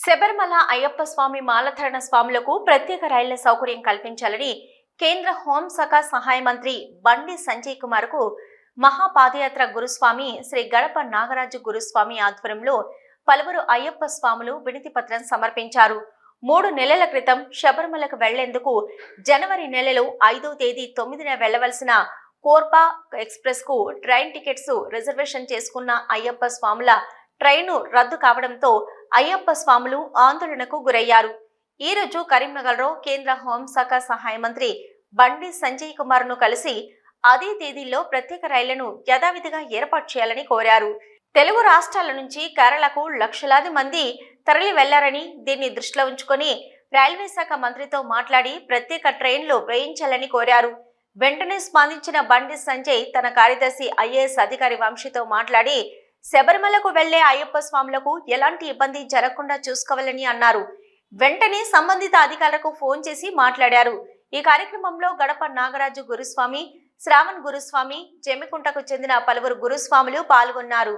శబరిమల అయ్యప్ప స్వామి మాలధరణ స్వాములకు ప్రత్యేక రైళ్ళ సౌకర్యం కల్పించాలని కేంద్ర హోంశాఖ సహాయ మంత్రి బండి సంజయ్ కుమార్కు మహాపాదయాత్ర గురుస్వామి శ్రీ గడప నాగరాజు గురుస్వామి ఆధ్వర్యంలో పలువురు అయ్యప్ప స్వాములు వినతి పత్రం సమర్పించారు. మూడు నెలల క్రితం శబరిమలకు వెళ్ళేందుకు జనవరి నెలలో ఐదో తేదీ తొమ్మిదిన వెళ్ళవలసిన కోర్పా ఎక్స్ప్రెస్కు ట్రైన్ టికెట్స్ రిజర్వేషన్ చేసుకున్న అయ్యప్ప స్వాముల ట్రైను రద్దు కావడంతో అయ్యప్ప స్వాములు ఆందోళనకు గురయ్యారు. ఈ రోజు కరీంనగర్లో కేంద్ర హోంశాఖ సహాయ మంత్రి బండి సంజయ్ కుమార్ను కలిసి అదే తేదీల్లో ప్రత్యేక రైళ్ళను యథావిధిగా ఏర్పాటు చేయాలని కోరారు. తెలుగు రాష్ట్రాల నుంచి కేరళకు లక్షలాది మంది తరలి వెళ్ళారని దీన్ని దృష్టిలో ఉంచుకొని రైల్వే శాఖ మంత్రితో మాట్లాడి ప్రత్యేక ట్రైన్లు వేయించాలని కోరారు. వెంటనే స్పందించిన బండి సంజయ్ తన కార్యదర్శి ఐఏఎస్ అధికారి వంశీతో మాట్లాడి శబరిమలకు వెళ్ళే అయ్యప్ప స్వాములకు ఎలాంటి ఇబ్బంది జరగకుండా చూసుకోవాలని అన్నారు. వెంటనే సంబంధిత అధికారులకు ఫోన్ చేసి మాట్లాడారు. ఈ కార్యక్రమంలో గడప నాగరాజు గురుస్వామి శ్రావణ్ గురుస్వామి జమికుంటకు చెందిన పలువురు గురుస్వాములు పాల్గొన్నారు.